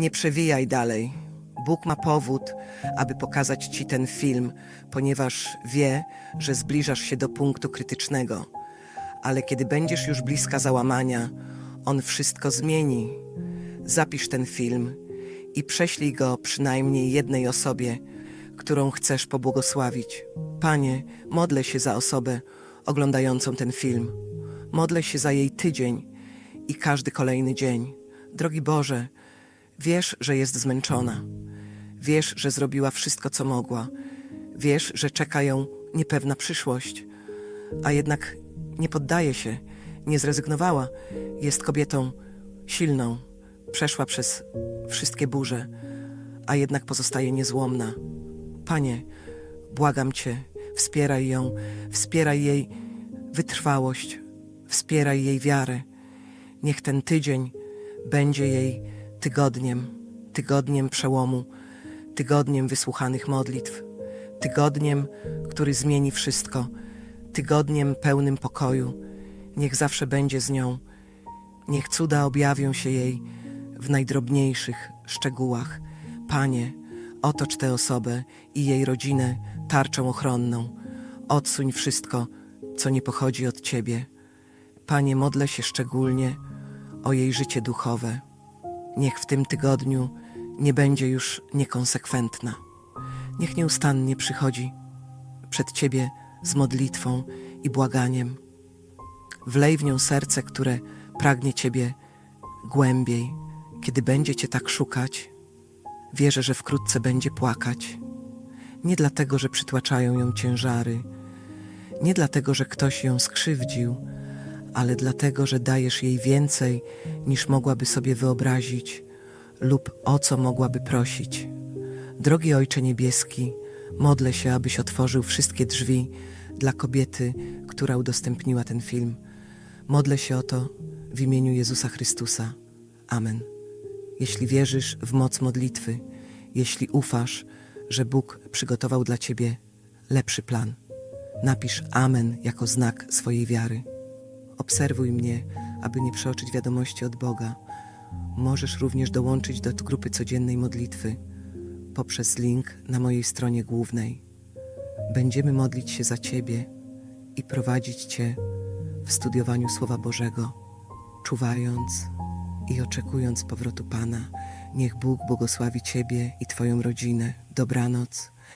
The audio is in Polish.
Nie przewijaj dalej. Bóg ma powód, aby pokazać ci ten film, ponieważ wie, że zbliżasz się do punktu krytycznego. Ale kiedy będziesz już bliska załamania, On wszystko zmieni. Zapisz ten film i prześlij go przynajmniej jednej osobie, którą chcesz pobłogosławić. Panie, modlę się za osobę oglądającą ten film. Modlę się za jej tydzień i każdy kolejny dzień. Drogi Boże, wiesz, że jest zmęczona. Wiesz, że zrobiła wszystko, co mogła. Wiesz, że czeka ją niepewna przyszłość. A jednak nie poddaje się, nie zrezygnowała. Jest kobietą silną, przeszła przez wszystkie burze, a jednak pozostaje niezłomna. Panie, błagam Cię, wspieraj ją, wspieraj jej wytrwałość, wspieraj jej wiarę. Niech ten tydzień będzie jej tygodniem, tygodniem przełomu, tygodniem wysłuchanych modlitw, tygodniem, który zmieni wszystko, tygodniem pełnym pokoju. Niech zawsze będzie z nią. Niech cuda objawią się jej w najdrobniejszych szczegółach. Panie, otocz tę osobę i jej rodzinę tarczą ochronną. Odsuń wszystko, co nie pochodzi od Ciebie. Panie, modlę się szczególnie o jej życie duchowe. Niech w tym tygodniu nie będzie już niekonsekwentna. Niech nieustannie przychodzi przed Ciebie z modlitwą i błaganiem. Wlej w nią serce, które pragnie Ciebie głębiej. Kiedy będzie Cię tak szukać, wierzę, że wkrótce będzie płakać. Nie dlatego, że przytłaczają ją ciężary, nie dlatego, że ktoś ją skrzywdził, ale dlatego, że dajesz jej więcej niż mogłaby sobie wyobrazić lub o co mogłaby prosić. Drogi Ojcze Niebieski, modlę się, abyś otworzył wszystkie drzwi dla kobiety, która udostępniła ten film. Modlę się o to w imieniu Jezusa Chrystusa. Amen. Jeśli wierzysz w moc modlitwy, jeśli ufasz, że Bóg przygotował dla ciebie lepszy plan, napisz Amen jako znak swojej wiary. Obserwuj mnie, aby nie przeoczyć wiadomości od Boga. Możesz również dołączyć do grupy codziennej modlitwy poprzez link na mojej stronie głównej. Będziemy modlić się za Ciebie i prowadzić Cię w studiowaniu Słowa Bożego, czuwając i oczekując powrotu Pana. Niech Bóg błogosławi Ciebie i Twoją rodzinę. Dobranoc